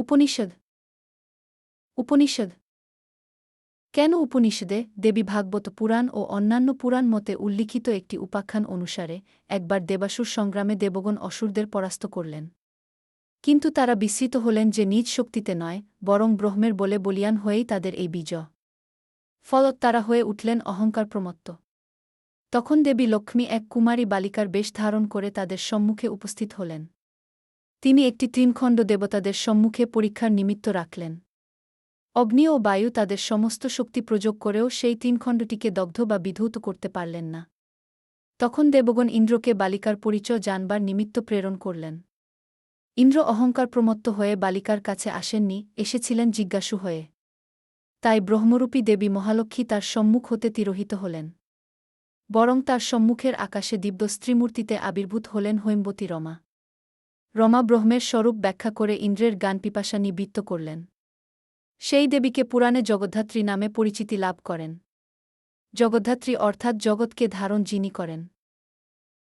উপনিষদ। উপনিষদ। কেন উপনিষদে দেবী ভাগবত পুরাণ ও অন্যান্য পুরাণ মতে উল্লিখিত একটি উপাখ্যান অনুসারে একবার দেবাসুর সংগ্রামে দেবগণ অসুরদের পরাস্ত করলেন। কিন্তু তারা বিস্মিত হলেন যে নিজ শক্তিতে নয়, বরং ব্রহ্মের বলে বলিয়ান হয়েই তাদের এই বিজয়। ফলত তারা হয়ে উঠলেন অহংকার প্রমত্ত। তখন দেবী লক্ষ্মী এক কুমারী বালিকার বেশ ধারণ করে তাদের সম্মুখে উপস্থিত হলেন। তিনি একটি তৃণখণ্ড দেবতাদের সম্মুখে পরীক্ষার নিমিত্ত রাখলেন। অগ্নি ও বায়ু তাদের সমস্ত শক্তি প্রযোগ করেও সেই তিনখণ্ডটিকে দগ্ধ বা বিধৌত করতে পারলেন না। তখন দেবগণ ইন্দ্রকে বালিকার পরিচয় জানবার নিমিত্ত প্রেরণ করলেন। ইন্দ্র অহংকার প্রমত্ত হয়ে বালিকার কাছে আসেননি, এসেছিলেন জিজ্ঞাসু হয়ে। তাই ব্রহ্মরূপী দেবী মহালক্ষ্মী তার সম্মুখ হতে তিরোহিত হলেন। বরং তার সম্মুখের আকাশে দিব্য স্ত্রীমূর্তিতে আবির্ভূত হলেন হৈমবতী রমা। রমা ব্রহ্মের স্বরূপ ব্যাখ্যা করে ইন্দ্রের গান পিপাসা নিবৃত্ত করলেন। সেই দেবীকে পুরাণে জগদ্ধাত্রী নামে পরিচিতি লাভ করেন। জগদ্ধাত্রী অর্থাৎ জগৎকে ধারণ যিনি করেন।